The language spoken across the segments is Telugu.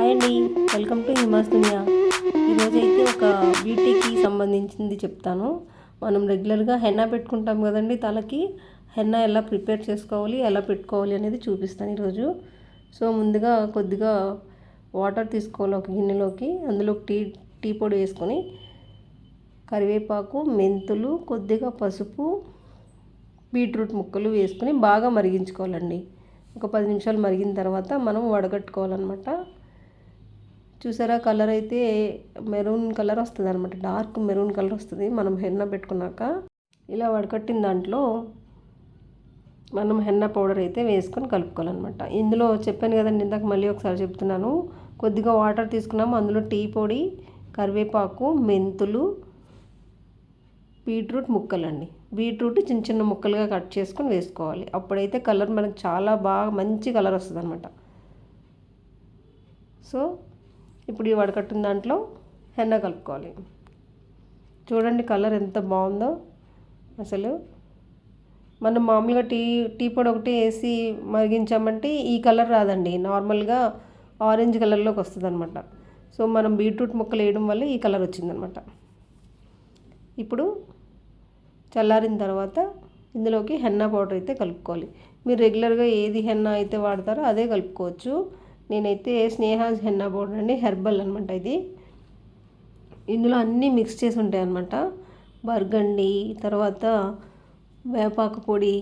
హాయ్ అండి వెల్కమ్ టు హిమాస్ దునియా ఈరోజు అయితే ఒక బ్యూటీకి సంబంధించింది చెప్తాను. మనం రెగ్యులర్గా హెన్నా పెట్టుకుంటాం కదండి తలకి. హెన్నా ఎలా ప్రిపేర్ చేసుకోవాలి ఎలా పెట్టుకోవాలి అనేది చూపిస్తాను ఈరోజు. సో ముందుగా కొద్దిగా వాటర్ తీసుకోవాలి ఒక గిన్నెలోకి. అందులో టీ టీ పొడి వేసుకొని కరివేపాకు మెంతులు కొద్దిగా పసుపు బీట్రూట్ ముక్కలు వేసుకొని బాగా మరిగించుకోవాలండి. ఒక పది నిమిషాలు మరిగిన తర్వాత మనం వడగట్టుకోవాలన్నమాట. చూసారా? కలర్ అయితే మెరూన్ కలర్ వస్తుంది అనమాట డార్క్ మెరూన్ కలర్ వస్తుంది. మనం హెన్న పెట్టుకున్నాక ఇలా వడకట్టిన దాంట్లో మనం హెన్న పౌడర్ అయితే వేసుకొని కలుపుకోవాలన్నమాట. ఇందులో చెప్పాను కదండి ఇందాక మళ్ళీ ఒకసారి చెప్తున్నాను. కొద్దిగా వాటర్ తీసుకున్నాము. అందులో టీ పొడి కరివేపాకు మెంతులు బీట్రూట్ ముక్కలండి. బీట్రూట్ చిన్న చిన్న ముక్కలుగా కట్ చేసుకొని వేసుకోవాలి. అప్పుడైతే కలర్ మనకు చాలా బాగా మంచి కలర్ వస్తుంది అనమాట సో ఇప్పుడు ఈ వడకట్టిన దాంట్లో హెన్న కలుపుకోవాలి. చూడండి కలర్ ఎంత బాగుందో. అసలు మనం మామూలుగా టీ టీ పొడి ఒకటి వేసి మరిగించామంటే ఈ కలర్ రాదండి. నార్మల్గా ఆరెంజ్ కలర్లోకి వస్తుంది అనమాట సో మనం బీట్రూట్ ముక్కలు వేయడం వల్ల ఈ కలర్ వచ్చిందనమాట ఇప్పుడు చల్లారిన తర్వాత ఇందులోకి హెన్నా పౌడర్ అయితే కలుపుకోవాలి. మీరు రెగ్యులర్గా ఏది హెన్నా అయితే వాడతారో అదే కలుపుకోవచ్చు. నేనైతే స్నేహ హెన్నా పౌడర్ అండి హెర్బల్ అనమాట ఇది. ఇందులో అన్నీ మిక్స్ చేసి ఉంటాయి అనమాట బర్గండి తర్వాత వేపాకు పొడి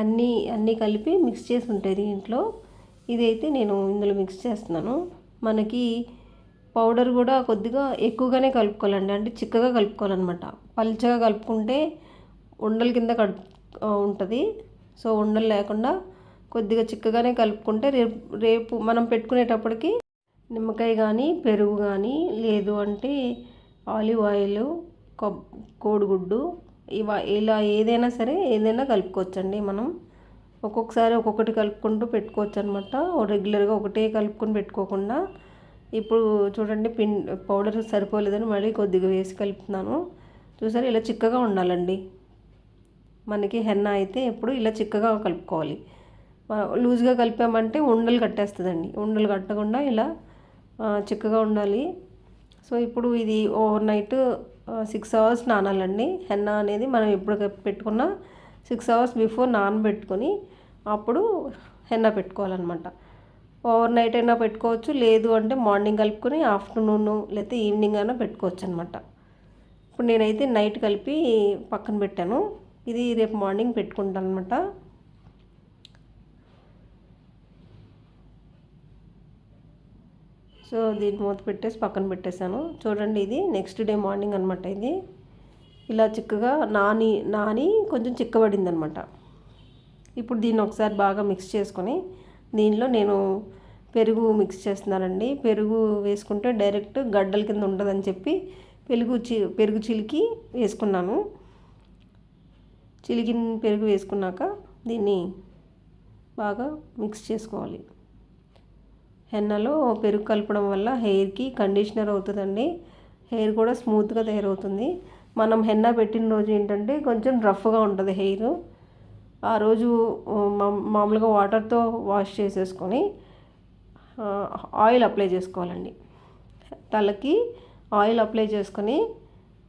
అన్నీ అన్నీ కలిపి మిక్స్ చేసి ఉంటాయి దీంట్లో. ఇదైతే నేను ఇందులో మిక్స్ చేస్తున్నాను. మనకి పౌడర్ కూడా కొద్దిగా ఎక్కువగానే కలుపుకోవాలండి. అంటే చిక్కగా కలుపుకోవాలన్నమాట. పల్చగా కలుపుకుంటే ఉండల కింద కలుపు ఉంటుంది. సో ఉండలు లేకుండా కొద్దిగా చిక్కగానే కలుపుకుంటే రేపు రేపు మనం పెట్టుకునేటప్పటికి నిమ్మకాయ కానీ పెరుగు కానీ లేదు అంటే ఆలివ్ ఆయిల్ కోడిగుడ్డు ఇవ ఇలా ఏదైనా సరే ఏదైనా కలుపుకోవచ్చండి మనం. ఒక్కొక్కసారి ఒక్కొక్కటి కలుపుకుంటూ పెట్టుకోవచ్చు అనమాట రెగ్యులర్గా ఒకటే కలుపుకొని పెట్టుకోకుండా ఇప్పుడు చూడండి పిన్ పౌడర్ సరిపోలేదని మళ్ళీ కొద్దిగా వేసి కలుపుతున్నాను. చూసారు ఇలా చిక్కగా ఉండాలండి. మనకి హెన్న అయితే ఎప్పుడు ఇలా చిక్కగా కలుపుకోవాలి. లూజ్గా కలిపామంటే ఉండలు కట్టేస్తుందండి. ఉండలు కట్టకుండా ఇలా చిక్కగా ఉండాలి. సో ఇప్పుడు ఇది ఓవర్ నైట్ సిక్స్ అవర్స్ నానాలండి. హెన్న అనేది మనం ఎప్పుడు పెట్టుకున్న సిక్స్ అవర్స్ బిఫోర్ నానబెట్టుకొని అప్పుడు హెన్న పెట్టుకోవాలన్నమాట. ఓవర్ నైట్ అయినా పెట్టుకోవచ్చు. లేదు అంటే మార్నింగ్ కలుపుకొని ఆఫ్టర్నూన్ లేకపోతే ఈవినింగ్ అయినా పెట్టుకోవచ్చు అనమాట ఇప్పుడు నేనైతే నైట్ కలిపి పక్కన పెట్టాను. ఇది రేపు మార్నింగ్ పెట్టుకుంటాను అనమాట సో దీన్ని మూత పెట్టేసి పక్కన పెట్టేశాను. చూడండి ఇది నెక్స్ట్ డే మార్నింగ్ అనమాట ఇది. ఇలా చిక్కగా నాని నాని కొంచెం చిక్కబడింది అనమాట ఇప్పుడు దీన్ని ఒకసారి బాగా మిక్స్ చేసుకొని దీనిలో నేను పెరుగు మిక్స్ చేస్తున్నానండి. పెరుగు వేసుకుంటే డైరెక్ట్ గడ్డల కింద ఉండదని చెప్పి పెరుగు చి పెరుగు చిలికి వేసుకున్నాను. చిలికిన పెరుగు వేసుకున్నాక దీన్ని బాగా మిక్స్ చేసుకోవాలి. హెన్నలో పెరుగు కలపడం వల్ల హెయిర్కి కండిషనర్ అవుతుందండి. హెయిర్ కూడా స్మూత్గా తయారవుతుంది. మనం హెన్న పెట్టిన రోజు ఏంటంటే కొంచెం రఫ్గా ఉంటుంది హెయిర్. ఆ రోజు మామూలుగా వాటర్తో వాష్ చేసేసుకొని ఆయిల్ అప్లై చేసుకోవాలండి. తలకి ఆయిల్ అప్లై చేసుకొని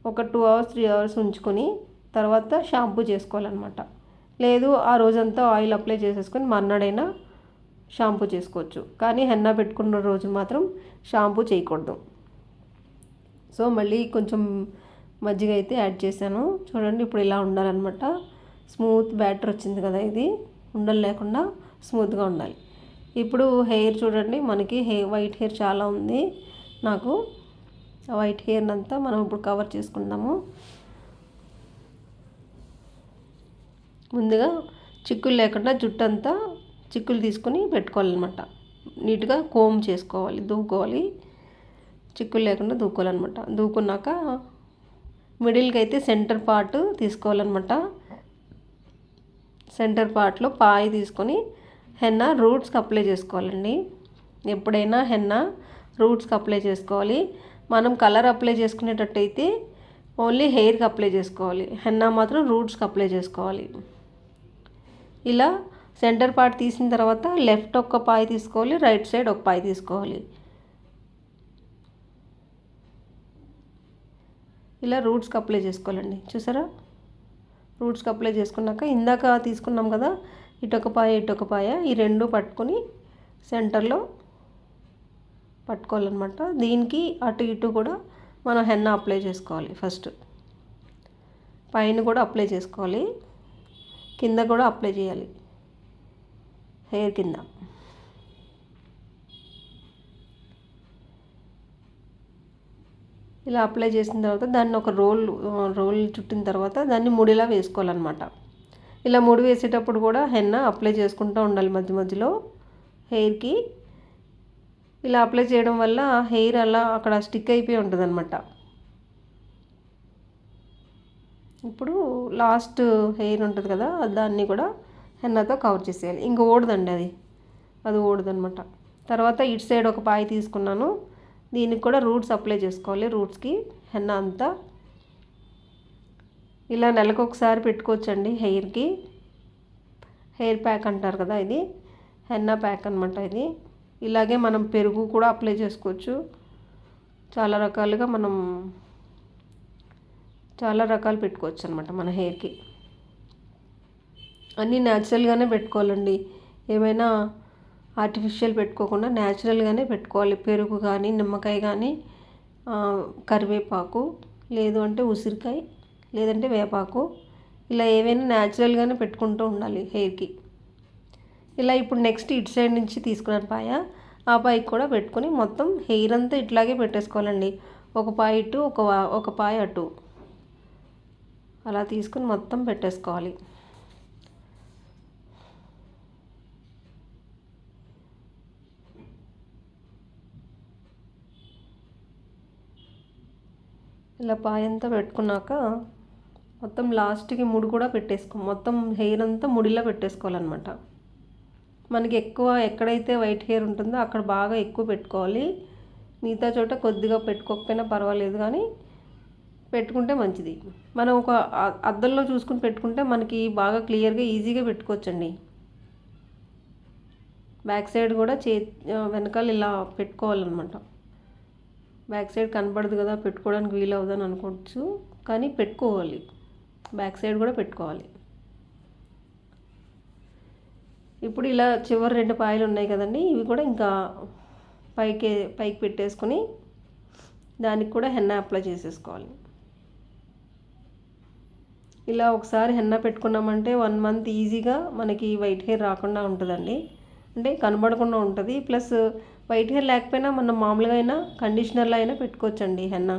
ఒక టూ అవర్స్ త్రీ అవర్స్ ఉంచుకొని తర్వాత షాంపూ చేసుకోవాలన్నమాట. లేదు ఆ రోజంతా ఆయిల్ అప్లై చేసేసుకొని మర్నాడైనా షాంపూ చేసుకోవచ్చు. కానీ హెన్నా పెట్టుకున్న రోజు మాత్రం షాంపూ చేయకూడదు. సో మళ్ళీ కొంచెం మజ్జిగ అయితే యాడ్ చేశాను. చూడండి ఇప్పుడు ఇలా ఉండాలన్నమాట. స్మూత్ బ్యాటర్ వచ్చింది కదా ఇది. ఉండలు లేకుండా స్మూత్గా ఉండాలి. ఇప్పుడు హెయిర్ చూడండి మనకి హెయిర్ వైట్ హెయిర్ చాలా ఉంది. నాకు వైట్ హెయిర్ అంతా మనం ఇప్పుడు కవర్ చేసుకుందాము. ముందుగా చిక్కులు లేకుండా జుట్టు అంతా చిక్కులు తీసుకొని పెట్టుకోవాలన్నమాట. నీట్గా కోమ్ చేసుకోవాలి దూకోవాలి. చిక్కులు లేకుండా దూకోవాలన్నమాట. దూకున్నాక మిడిల్కి అయితే సెంటర్ పార్ట్ తీసుకోవాలన్నమాట. సెంటర్ పార్ట్లో పాయ తీసుకొని హెన్న రూట్స్కి అప్లై చేసుకోవాలండి. ఎప్పుడైనా హెన్న రూట్స్కి అప్లై చేసుకోవాలి. మనం కలర్ అప్లై చేసుకునేటట్టయితే ఓన్లీ హెయిర్కి అప్లై చేసుకోవాలి. హెన్నా మాత్రం రూట్స్కి అప్లై చేసుకోవాలి. ఇలా సెంటర్ పార్ట్ తీసిన తర్వాత లెఫ్ట్ ఒక పాయి తీసుకోవాలి రైట్ సైడ్ ఒక పాయి తీసుకోవాలి. ఇలా రూట్స్కి అప్లై చేసుకోవాలండి. చూసారా? రూట్స్కి అప్లై చేసుకున్నాక ఇందాక తీసుకున్నాం కదా ఇటొక పాయ ఇటొక పాయ? ఈ రెండు పట్టుకొని సెంటర్లో పట్టుకోవాలన్నమాట. దీనికి అటు ఇటు కూడా మనం హెన్న అప్లై చేసుకోవాలి ఫస్ట్. పైన కూడా అప్లై చేసుకోవాలి కింద కూడా అప్లై చేయాలి. హెయిర్ కింద. ఇలా అప్లై చేసిన తర్వాత దాన్ని ఒక రోల్ రోల్ చుట్టిన తర్వాత దాన్ని ముడిలా వేసుకోవాలన్నమాట. ఇలా ముడి వేసేటప్పుడు కూడా హెన్న అప్లై చేసుకుంటూ ఉండాలి మధ్య మధ్యలో హెయిర్కి. ఇలా అప్లై చేయడం వల్ల హెయిర్ అలా అక్కడ స్టిక్ అయిపోయి ఉంటుంది అనమాట ఇప్పుడు లాస్ట్ హెయిర్ ఉంటుంది కదా దాన్ని కూడా హెన్నతో కవర్ చేసేయాలి. ఇంక ఓడదండి అది. అది ఓడదనమాట. తర్వాత ఇటు సైడ్ ఒక పాయ తీసుకున్నాను. దీనికి కూడా రూట్స్ అప్లై చేసుకోవాలి. రూట్స్కి హెన్న అంతా ఇలా నెలకు ఒకసారి పెట్టుకోవచ్చండి హెయిర్కి. హెయిర్ ప్యాక్ అంటారు కదా ఇది. హెన్నా ప్యాక్ అనమాట ఇది. ఇలాగే మనం పెరుగు కూడా అప్లై చేసుకోవచ్చు. చాలా రకాలుగా మనం చాలా రకాలు పెట్టుకోవచ్చు అనమాట మన హెయిర్కి. అన్నీ న్యాచురల్గానే పెట్టుకోవాలండి. ఏమైనా ఆర్టిఫిషియల్ పెట్టుకోకుండా న్యాచురల్గానే పెట్టుకోవాలి. పెరుగు కానీ నిమ్మకాయ కానీ కరివేపాకు లేదు అంటే ఉసిరికాయ లేదంటే వేపాకు ఇలా ఏవైనా న్యాచురల్గానే పెట్టుకుంటూ ఉండాలి హెయిర్కి. ఇలా ఇప్పుడు నెక్స్ట్ ఇటు సైడ్ నుంచి తీసుకున్నాను పాయ ఆ పాయకి కూడా పెట్టుకొని మొత్తం హెయిర్ అంతా ఇట్లాగే పెట్టేసుకోవాలండి. ఒక పాయ ఇటు ఒక ఒక పాయ అటు. అలా తీసుకుని మొత్తం పెట్టేసుకోవాలి. ఇలా పాయంతా పెట్టుకున్నాక మొత్తం లాస్ట్కి ముడి కూడా పెట్టేసుకో మొత్తం హెయిర్ అంతా ముడిలో పెట్టేసుకోవాలన్నమాట. మనకి ఎక్కువ ఎక్కడైతే వైట్ హెయిర్ ఉంటుందో అక్కడ బాగా ఎక్కువ పెట్టుకోవాలి. మిగతా చోట కొద్దిగా పెట్టుకోకపోయినా పర్వాలేదు కానీ పెట్టుకుంటే మంచిది. మనం ఒక అద్దంలో చూసుకుని పెట్టుకుంటే మనకి బాగా క్లియర్గా ఈజీగా పెట్టుకోవచ్చండి. బ్యాక్ సైడ్ కూడా చే వెనకాల ఇలా పెట్టుకోవాలన్నమాట. బ్యాక్ సైడ్ కనపడదు కదా పెట్టుకోవడానికి వీలు అవుదని అనుకోవచ్చు. కానీ పెట్టుకోవాలి. బ్యాక్ సైడ్ కూడా పెట్టుకోవాలి. ఇప్పుడు ఇలా చివరి రెండు పాయలు ఉన్నాయి కదండి ఇవి కూడా ఇంకా పైకి పైకి పెట్టేసుకొని దానికి కూడా హెన్న అప్లై చేసేసుకోవాలి. ఇలా ఒకసారి హెన్న పెట్టుకున్నామంటే వన్ మంత్ ఈజీగా మనకి వైట్ హెయిర్ రాకుండా ఉంటుందండి. అంటే కనబడకుండా ఉంటుంది. ప్లస్ వైట్ హెయిర్ లేకపోయినా మనం మామూలుగా అయినా కండిషనర్లో అయినా పెట్టుకోవచ్చండి హెన్న.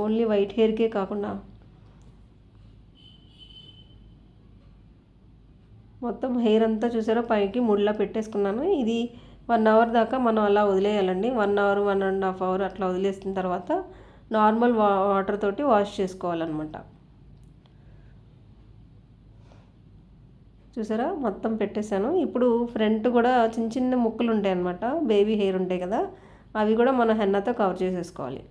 ఓన్లీ వైట్ హెయిర్కే కాకుండా. మొత్తం హెయిర్ అంతా చూసారా? పైకి ముళ్ళ పెట్టేసుకున్నాను. ఇది వన్ అవర్ దాకా మనం అలా వదిలేయాలండి. One hour one and half hour అట్లా వదిలేసిన తర్వాత నార్మల్ వాటర్ తోటి వాష్ చేసుకోవాలన్నమాట. చూసారా? మొత్తం పెట్టేశాను. ఇప్పుడు ఫ్రంట్ కూడా చిన్న చిన్న ముక్కలు ఉంటాయి అన్నమాట బేబీ హెయిర్ ఉంటాయి కదా అవి కూడా మనం హెన్నతో కవర్ చేసేసుకోవాలి.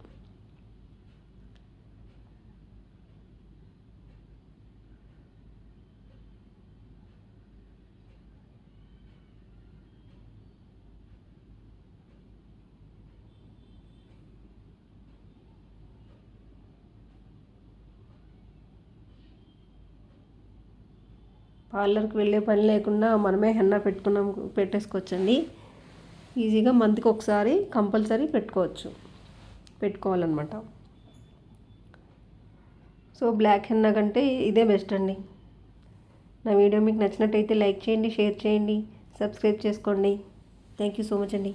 పార్లర్కి వెళ్ళే పని లేకుండా మనమే హెన్నా పెట్టుకున్నాం పెట్టేసుకోవచ్చండి. ఈజీగా మంత్కి ఒకసారి కంపల్సరీ పెట్టుకోవచ్చు పెట్టుకోవాలన్నమాట. సో బ్లాక్ హెన్నా కంటే ఇదే బెస్ట్ అండి. నా వీడియో మీకు నచ్చినట్టయితే లైక్ చేయండి షేర్ చేయండి సబ్స్క్రైబ్ చేసుకోండి. థ్యాంక్ యూ సో మచ్ అండి.